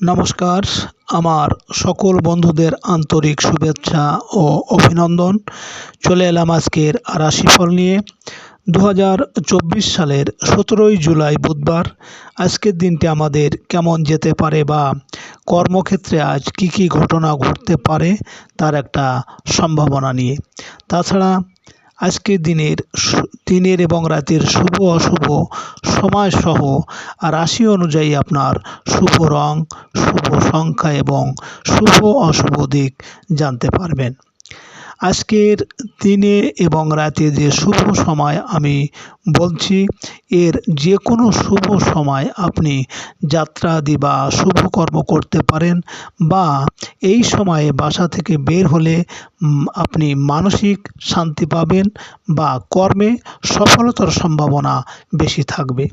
নমস্কার। আমার সকল বন্ধুদের আন্তরিক শুভেচ্ছা ও অভিনন্দন। চলে এলাম আজকের রাশিফল নিয়ে। দু হাজার চব্বিশ সালের সতেরোই জুলাই বুধবার। আজকের দিনটি আমাদের কেমন যেতে পারে বা কর্মক্ষেত্রে আজ কি কি ঘটনা ঘটতে পারে তার একটা সম্ভাবনা নিয়ে। তাছাড়া আজকের দিনের দিনের এবং রাতের শুভ অশুভ সময়সহ রাশি অনুযায়ী আপনার শুভ রং, শুভ সংখ্যা এবং শুভ অশুভ দিক জানতে পারবেন। আজকের দিনে এবং রাতে যে শুভ সময় আমি বলছি, এর যে কোনো শুভ সময় আপনি যাত্রা আদি বা শুভকর্ম করতে পারেন বা এই সময়ে বাসা থেকে বের হলে আপনি মানসিক শান্তি পাবেন বা কর্মে সফলতার সম্ভাবনা বেশি থাকবে।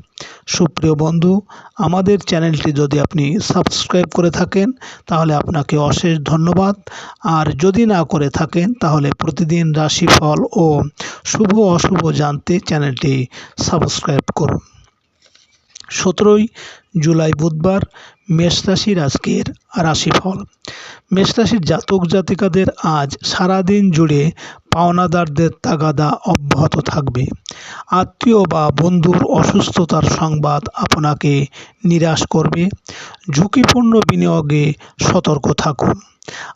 সুপ্রিয় বন্ধু, আমাদের চ্যানেলটি যদি আপনি সাবস্ক্রাইব করে থাকেন, তাহলে আপনাকে অশেষ ধন্যবাদ। আর যদি না করে থাকেন, তাহলে প্রতিদিন রাশিফল ও শুভ অশুভ জানতে চ্যানেলটি সাবস্ক্রাইব করুন। সতেরোই জুলাই বুধবার মেষ রাশির আজকের রাশিফল। মেষ রাশির জাতক জাতিকাদের আজ সারাদিন জুড়ে পাওনাদারদের তাগাদা অব্যাহত থাকবে। আত্মীয় বা বন্ধুর অসুস্থতার সংবাদ আপনাকে নিরাশ করবে। ঝুঁকিপূর্ণ বিনিয়োগে সতর্ক থাকুন।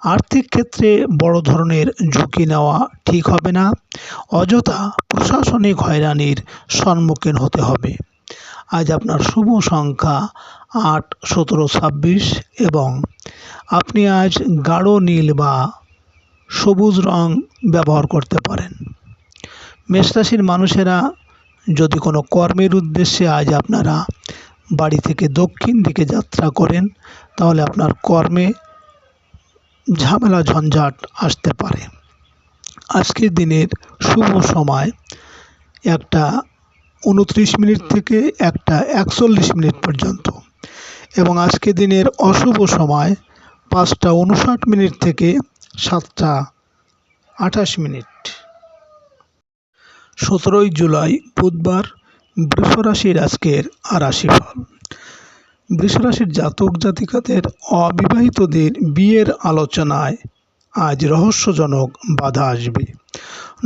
আর্থিক ক্ষেত্রে বড় ধরনের ঝুঁকি নেওয়া ঠিক হবে না। অযথা প্রশাসনিক হয়রানির সম্মুখীন হতে হবে। আজ আপনার শুভ সংখ্যা আট, সতেরো, ছাব্বিশ এবং আপনি আজ গাঢ় নীল বা সবুজ রং ব্যবহার করতে পারেন। মেষরাশির মানুষেরা, যদি কোনো কর্মের উদ্দেশ্যে আজ আপনারা বাড়ি থেকে দক্ষিণ দিকে যাত্রা করেন, তাহলে আপনার কর্মে ঝামেলা, ঝঞ্ঝাট আসতে পারে। আজকের দিনের শুভ সময় একটা উনত্রিশ মিনিট থেকে একটা একচল্লিশ মিনিট পর্যন্ত। এবং আজকে দিনের অশুভ সময় পাঁচটা উনষাট মিনিট থেকে সাতটা আঠাশ মিনিট। সতেরোই জুলাই বুধবার বৃষরাশির আজকের রাশিফল বৃষরাশির জাতক জাতিকাদের অবিবাহিতদের বিয়ের আলোচনায় আজ রহস্যজনক বাধা আসবে।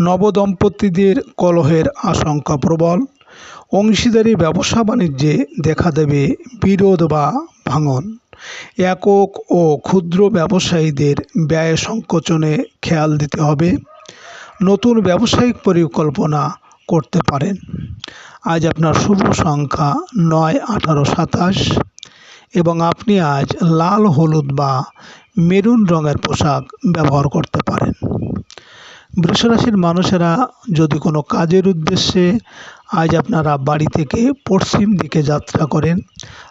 নবদম্পতিদের কলহের আশঙ্কা প্রবল। অংশীদারি ব্যবসা বাণিজ্যে দেখা দেবে বিরোধ বা ভাঙন। একক ও ক্ষুদ্র ব্যবসায়ীদের ব্যয় সংকোচনে খেয়াল দিতে হবে। নতুন ব্যবসায়িক পরিকল্পনা করতে পারেন। আজ আপনার শুভ সংখ্যা নয়, আঠারো, সাতাশ এবং আপনি আজ লাল, হলুদ বা মেরুন রঙের পোশাক ব্যবহার করতে পারেন। বৃষরাশির মানুষেরা যদি কোনো কাজের উদ্দেশ্যে আজ আপনারা বাড়ি থেকে পশ্চিম দিকে যাত্রা করেন,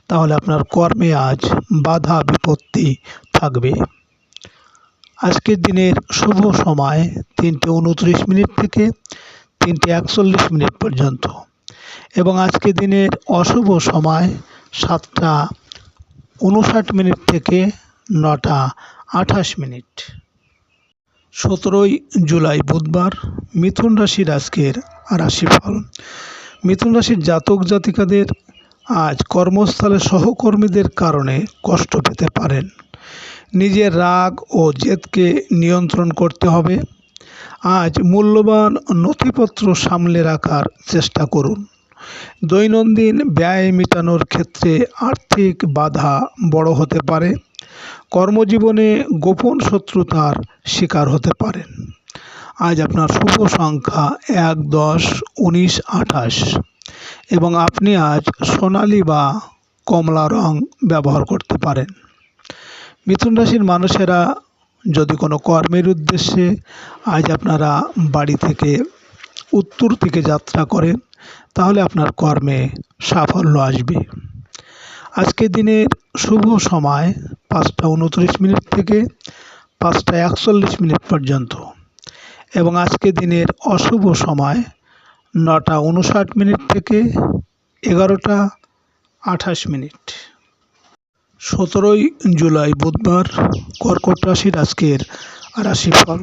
তাহলে আপনার কর্মে আজ বাধা বিপত্তি থাকবে। আজকের দিনের শুভ সময় তিনটে উনত্রিশ মিনিট থেকে তিনটে একচল্লিশ মিনিট পর্যন্ত এবং আজকে দিনের অশুভ সময় সাতটা উনষাট মিনিট থেকে নটা আঠাশ মিনিট। সতেরোই জুলাই বুধবার মিথুন রাশির আজকের রাশিফল। মিথুন রাশির জাতক জাতিকাদের আজ কর্মস্থলে সহকর্মীদের কারণে কষ্ট পেতে পারেন। নিজের রাগ ও জেদকে নিয়ন্ত্রণ করতে হবে। আজ মূল্যবান নথিপত্র সামলে রাখার চেষ্টা করুন। দৈনন্দিন ব্যয় মেটানোর ক্ষেত্রে আর্থিক বাধা বড় হতে পারে। কর্মজীবনে গোপন শত্রুতার শিকার হতে পারেন। আজ আপনার শুভ সংখ্যা এক, দশ, উনিশ, আঠাশ। এবং আপনি আজ সোনালি বা কমলা রং ব্যবহার করতে পারেন। মিথুন রাশির মানুষেরা যদি কোনো কর্মের উদ্দেশ্যে আজ আপনারা বাড়ি থেকে উত্তর দিকে যাত্রা করেন, তাহলে আপনার কর্মে সাফল্য আসবে। আজকের দিনের শুভ সময় পাঁচটা উনত্রিশ মিনিট থেকে পাঁচটা একচল্লিশ মিনিট পর্যন্ত। এবং আজকে দিনের অশুভ সময় নটা উনষাট মিনিট থেকে এগারোটা আঠাশ মিনিট। সতেরোই জুলাই বুধবার কর্কট রাশির আজকের রাশিফল।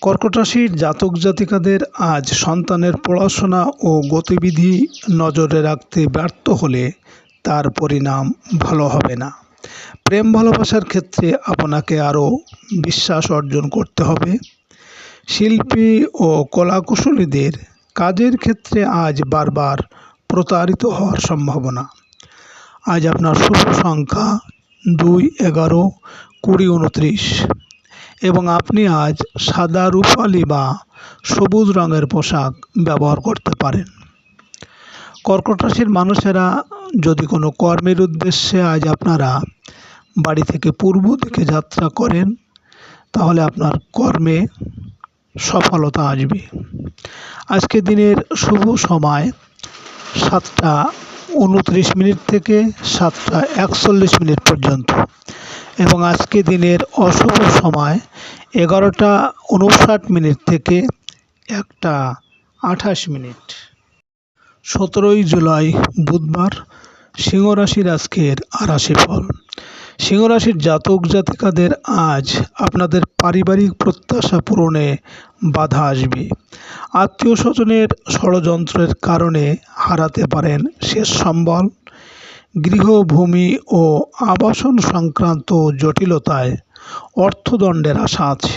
কর্কট রাশির জাতক জাতিকাদের আজ সন্তানের পড়াশোনা ও গতিবিধি নজরে রাখতে ব্যর্থ হলে তার পরিণাম ভালো হবে না। প্রেম ভালোবাসার ক্ষেত্রে আপনাকে আরও বিশ্বাস অর্জন করতে হবে। শিল্পী ও কলাকুশলীদের কাজের ক্ষেত্রে আজ বারবার প্রতারিত হওয়ার সম্ভাবনা। আজ আপনার শুভ সংখ্যা দুই এগারো কুড়ি উনত্রিশ এবং আপনি আজ সাদা রূপালি বা সবুজ রঙের পোশাক ব্যবহার করতে পারেন। কর্কট রাশির মানুষেরা যদি কোনো কর্মের উদ্দেশ্যে আজ আপনারা বাড়ি থেকে পূর্ব দিকে যাত্রা করেন, তাহলে আপনার কর্মে সফলতা আসবে। আজকে দিনের শুভ সময় সাতটা উনত্রিশ মিনিট থেকে সাতটা একচল্লিশ মিনিট পর্যন্ত। এবং আজকে দিনের অশুভ সময় এগারোটা উনষাট মিনিট থেকে একটা আঠাশ মিনিট। সতেরোই জুলাই বুধবার সিংহ রাশির আজকের আরাশি ফল সিংহ রাশির জাতক জাতিকাদের আজ আপনাদের পারিবারিক প্রত্যাশা পূরণে বাধা আসবে। আত্মীয় স্বজনের ষড়যন্ত্রের কারণে হারাতে পারেন শেষ সম্বল। গৃহভূমি ও আবাসন সংক্রান্ত জটিলতায় অর্থদণ্ডের আশা আছে।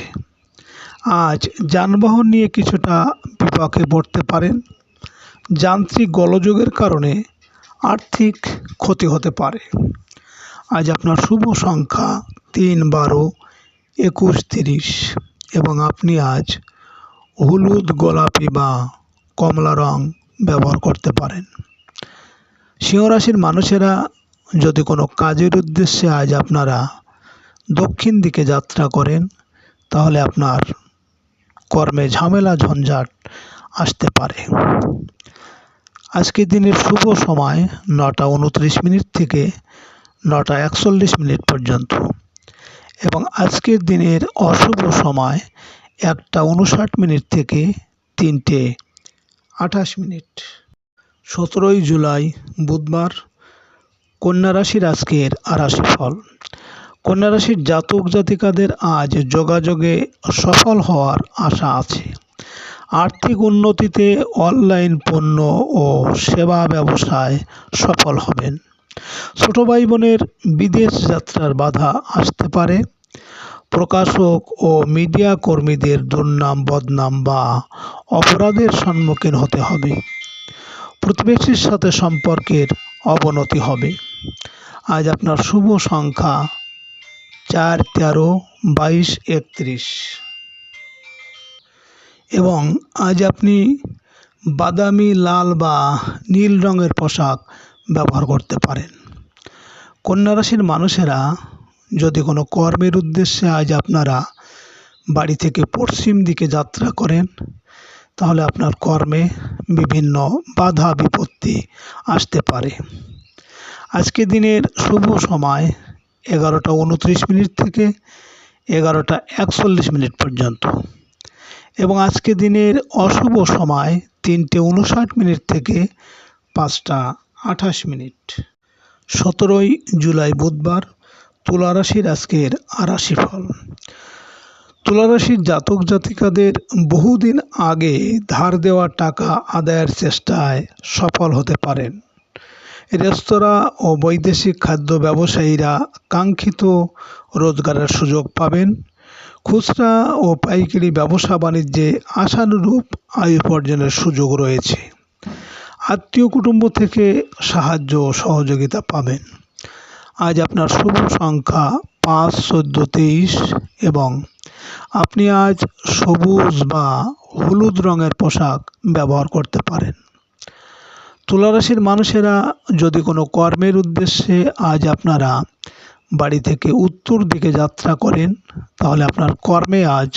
আজ যানবাহন নিয়ে কিছুটা বিপাকে পড়তে পারেন। যান্ত্রিক গোলযোগের কারণে আর্থিক ক্ষতি হতে পারে। আজ আপনার শুভ সংখ্যা তিন বারো একুশ তিরিশ। এবং আপনি আজ হলুদ গোলাপি বা কমলা রং ব্যবহার করতে পারেন। সিংহরাশির মানুষেরা যদি কোনো কাজের উদ্দেশ্যে আজ আপনারা দক্ষিণ দিকে যাত্রা করেন, তাহলে আপনার কর্মে ঝামেলা ঝঞ্ঝাট আসতে পারে। আজকের দিনের শুভ সময় নটা উনত্রিশ মিনিট থেকে নটা একচল্লিশ মিনিট পর্যন্ত। এবং আজকের দিনের অশুভ সময় একটা উনষাট মিনিট থেকে তিনটে আঠাশ মিনিট। সতেরোই জুলাই বুধবার, কন্যা রাশির আজকের আরাশি ফল। কন্যা রাশির জাতক জাতিকাদের আজ যোগাযোগে সফল হওয়ার আশা আছে। আর্থিক উন্নতিতে অনলাইন পণ্য ও সেবা ব্যবসায় সফল হবেন। ছোট ভাই বোনের বিদেশ যাত্রার বাধা আসতে পারে। প্রকাশক ও মিডিয়া কর্মীদের দুর্নাম, বদনাম বা অপরাধের সম্মুখীন হতে হবে। প্রতিবেশীর সাথে সম্পর্কের অবনতি হবে। আজ আপনার শুভ সংখ্যা চার, তেরো, বাইশ, একত্রিশ। এবং আজ আপনি বাদামি, লাল বা নীল রঙের পোশাক ব্যবহার করতে পারেন। কন্যা রাশির মানুষেরা যদি কোনো কর্মের উদ্দেশ্যে আজ আপনারা বাড়ি থেকে পশ্চিম দিকে যাত্রা করেন, তাহলে আপনার কর্মে বিভিন্ন বাধা, বিপত্তি আসতে পারে। আজকে দিনের শুভ সময় এগারোটা উনত্রিশ মিনিট থেকে এগারোটা একচল্লিশ মিনিট পর্যন্ত এবং আজকে দিনের অশুভ সময় তিনটে উনষাট মিনিট থেকে পাঁচটা আঠাশ মিনিট। সতেরোই জুলাই বুধবার তুলারাশির আজকের আরাশি ফল তুলারাশির জাতক জাতিকাদের বহুদিন আগে ধার দেওয়া টাকা আদায়ের চেষ্টায় সফল হতে পারেন। রেস্তোরাঁ ও বৈদেশিক খাদ্য ব্যবসায়ীরা কাঙ্ক্ষিত রোজগারের সুযোগ পাবেন। খুচরা ও পাইকারি ব্যবসা বাণিজ্যে আশানুরূপ আয় উপার্জনের সুযোগ রয়েছে। আত্মীয় কুটুম্ব থেকে সাহায্য ও সহযোগিতা পাবেন। আজ আপনার শুভ সংখ্যা পাঁচ, চোদ্দ, তেইশ এবং আপনি আজ সবুজ বা হলুদ রঙের পোশাক ব্যবহার করতে পারেন। তুলারাশির মানুষেরা যদি কোনো কর্মের উদ্দেশ্যে আজ আপনারা বাড়ি থেকে উত্তর দিকে যাত্রা করেন, তাহলে আপনার কর্মে আজ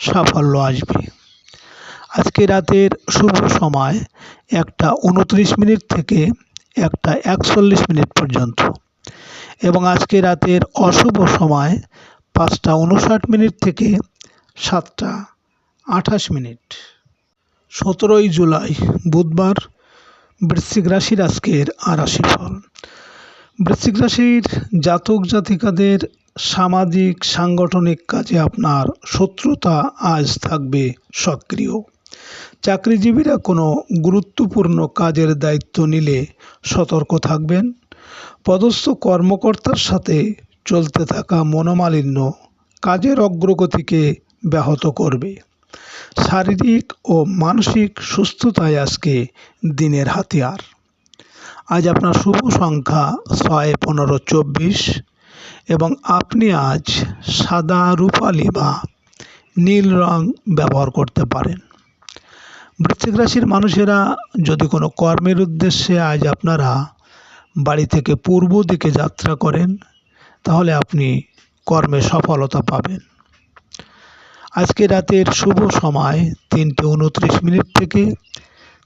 সাফল্য আসবে। আজকে রাতের শুভ সময় একটা উনত্রিশ মিনিট থেকে একটা একচল্লিশ মিনিট পর্যন্ত। এবং আজকে রাতের অশুভ সময় পাঁচটা উনষাট মিনিট থেকে সাতটা আঠাশ মিনিট। সতেরোই জুলাই, বুধবার, বৃশ্চিক রাশির আজকের আরাশি ফল বৃশ্চিক রাশির জাতক জাতিকাদের সামাজিক, সাংগঠনিক কাজে আপনার শত্রুতা আজ থাকবে সক্রিয়। চাকরিজীবীরা কোনো গুরুত্বপূর্ণ কাজের দায়িত্ব নিলে সতর্ক থাকবেন। পদস্থ কর্মকর্তার সাথে চলতে থাকা মনোমালিন্য কাজের অগ্রগতিকে ব্যাহত করবে। শারীরিক ও মানসিক সুস্থতাই আজকে দিনের হাতিয়ার। আজ আপনার শুভ সংখ্যা ছয়, পনেরো, চব্বিশ এবং আপনি আজ সাদা রূপালি বা নীল রং ব্যবহার করতে পারেন। বৃশ্চিক রাশির মানুষেরা যদি কোনো কর্মের উদ্দেশ্যে আজ আপনারা বাড়ি থেকে পূর্ব দিকে যাত্রা করেন, তাহলে আপনি কর্মে সফলতা পাবেন। আজকে রাতের শুভ সময় তিনটে উনত্রিশ মিনিট থেকে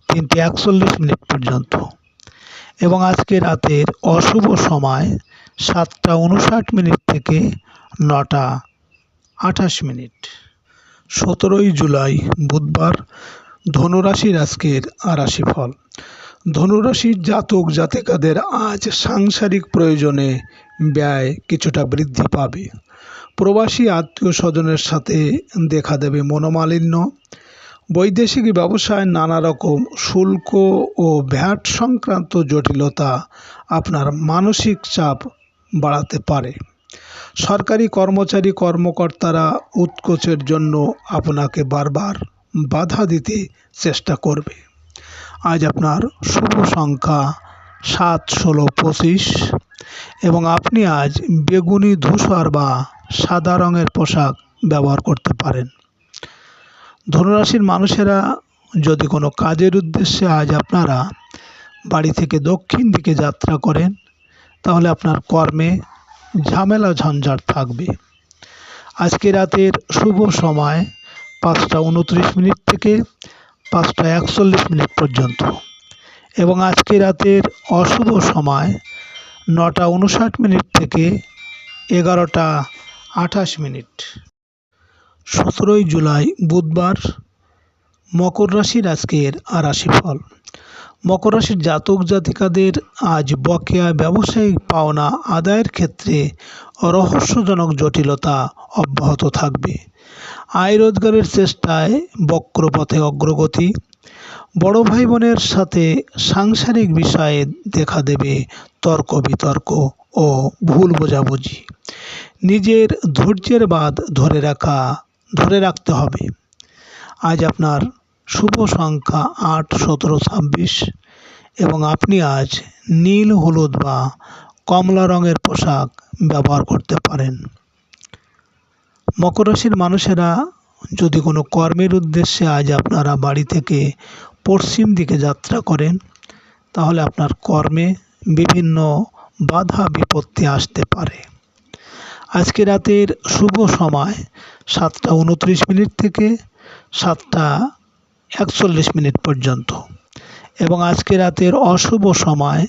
তিনটে একচল্লিশ মিনিট পর্যন্ত এবং আজকে রাতের অশুভ সময় সাতটা উনষাট মিনিট থেকে নটা আঠাশ মিনিট। সতেরোই জুলাই বুধবার ধনুরাশির আজকের আরাশি ফল। ধনুরাশির জাতক, জাতিকাদের আজ সাংসারিক প্রয়োজনে ব্যয় কিছুটা বৃদ্ধি পাবে। প্রবাসী আত্মীয় স্বজনের সাথে দেখা দেবে মনোমালিন্য। বৈদেশিক ব্যবসায় নানা রকম শুল্ক ও ভ্যাট সংক্রান্ত জটিলতা আপনার মানসিক চাপ বাড়াতে পারে। সরকারি কর্মচারী কর্মকর্তারা উৎকোচের জন্য আপনাকে বারবার বাধা দিতে চেষ্টা করবে। আজ আপনার শুভ সংখ্যা সাত, ষোলো, পঁচিশ এবং আপনি আজ বেগুনি, ধূসর বা সাদা রঙের পোশাক ব্যবহার করতে পারেন। ধনুরাশির মানুষেরা যদি কোনো কাজের উদ্দেশ্যে আজ আপনারা বাড়ি থেকে দক্ষিণ দিকে যাত্রা করেন, তাহলে আপনার কর্মে ঝামেলা ঝঞ্ঝাট থাকবে। আজকে রাতের শুভ সময় পাঁচটা উনত্রিশ মিনিট থেকে পাঁচটা একচল্লিশ মিনিট পর্যন্ত। এবং আজকে রাতের অশুভ সময় নটা উনষাট মিনিট থেকে এগারোটা আঠাশ মিনিট। সতেরোই জুলাই বুধবার মকর রাশির আজকের আর রাশি ফল মকর রাশির জাতক জাতিকাদের আজ বকেয়া ব্যবসায়িক পাওনা আদায়ের ক্ষেত্রে রহস্যজনক জটিলতা অব্যাহত থাকবে। আয় রোজগারের চেষ্টায় বক্রপথে অগ্রগতি, বড় ভাই বোনের সাথে সাংসারিক বিষয়ে দেখা দেবে তর্ক বিতর্ক ও ভুল বোঝাবুঝি। নিজের ধৈর্যের বাদ ধরে রাখা, ধরে রাখতে হবে। আজ আপনার শুভ সংখ্যা আট, সতেরো, ছাব্বিশ এবং আপনি আজ নীল, হলুদ বা কমলা রঙের পোশাক ব্যবহার করতে পারেন। মকর রাশির মানুষেরা যদি কোনো কর্মের উদ্দেশ্যে আজ আপনারা বাড়ি থেকে পশ্চিম দিকে যাত্রা করেন, তাহলে আপনার কর্মে বিভিন্ন বাধা বিপত্তি আসতে পারে। আজকে রাতের শুভ সময় সাতটা উনত্রিশ মিনিট থেকে সাতটা একচল্লিশ মিনিট পর্যন্ত এবং আজকে রাতের অশুভ সময়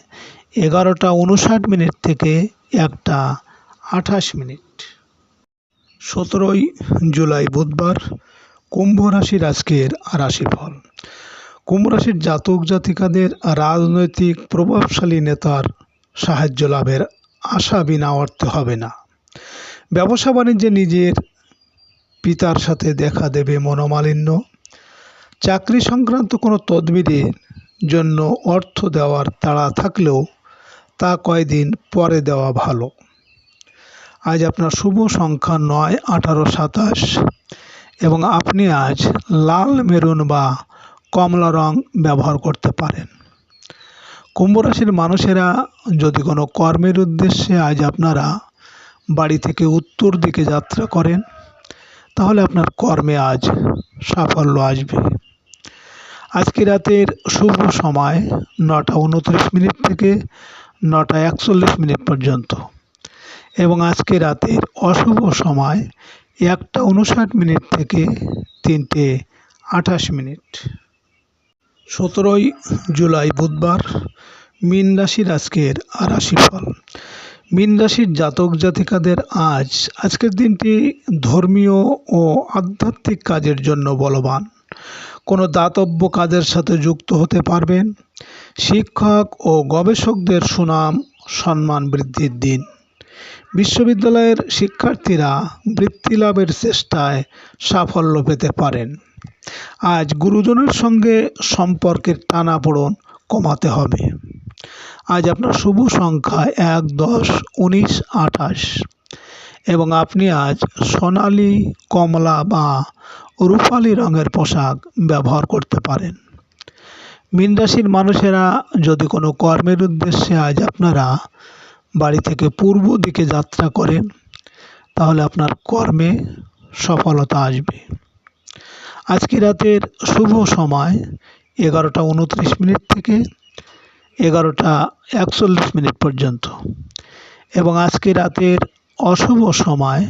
এগারোটা উনষাট মিনিট থেকে একটা আঠাশ মিনিট। সতেরোই জুলাই বুধবার কুম্ভ রাশির আজকের রাশিফল। কুম্ভ রাশির জাতক জাতিকাদের রাজনৈতিক প্রভাবশালী নেতার সাহায্য লাভের আশা বিনা অর্থে হবে না। ব্যবসা বাণিজ্যে নিজের পিতার সাথে দেখা দেবে মনোমালিন্য। চাকরি সংক্রান্ত কোনো তদবিরের জন্য অর্থ দেওয়ার তাড়া থাকলেও তা কয়দিন পরে দেওয়া ভালো। আজ আপনার শুভ সংখ্যা নয়, আঠারো, সাতাশ। এবং আপনি আজ লাল, মেরুন বা কমলা রং ব্যবহার করতে পারেন। কুম্ভ মানুষেরা যদি কোনো কর্মের উদ্দেশ্যে আজ আপনারা বাড়ি থেকে উত্তর দিকে যাত্রা করেন, তাহলে আপনার কর্মে আজ সাফল্য আসবে। আজকে রাতের শুভ সময় নটা উনত্রিশ মিনিট থেকে নটা একচল্লিশ মিনিট পর্যন্ত। এবং আজকে রাতের অশুভ সময় একটা উনষাট মিনিট থেকে তিনটে আঠাশ মিনিট। সতেরোই জুলাই বুধবার মীন রাশির আজকের রাশি ফল মীন রাশির জাতক জাতিকাদের আজ আজকের দিনটি ধর্মীয় ও আধ্যাত্মিক কাজের জন্য বলবান। কোনো দাতব্য কাজের সাথে যুক্ত হতে পারবেন। শিক্ষক ও গবেষকদের সুনাম, সম্মান বৃদ্ধির দিন। বিশ্ববিদ্যালয়ের শিক্ষার্থীরা বৃত্তি লাভের চেষ্টায় সাফল্য পেতে পারেন। আজ গুরুজনের সঙ্গে সম্পর্কের টানাপোড়ন কমাতে হবে। আজ আপনার শুভ সংখ্যা এক, দশ, উনিশ, আঠাশ। এবং আপনি আজ সোনালি, কমলা বা রূপালি রঙের পোশাক ব্যবহার করতে পারেন। মীন রাশির মানুষেরা যদি কোনো কর্মের উদ্দেশ্যে আজ আপনারা বাড়ি থেকে পূর্ব দিকে যাত্রা করেন তাহলে আপনার কর্মে সফলতা আসবে। আজকে রাতের শুভ সময় এগারোটা উনত্রিশ মিনিট থেকে এগারোটা একচল্লিশ মিনিট পর্যন্ত। এবং আজকে রাতের অশুভ সময়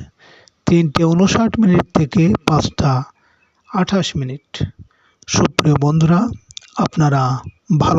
তিনটে উনষাট মিনিট থেকে পাঁচটা আঠাশ মিনিট। সুপ্রিয় বন্ধুরা, আপনারা ভালো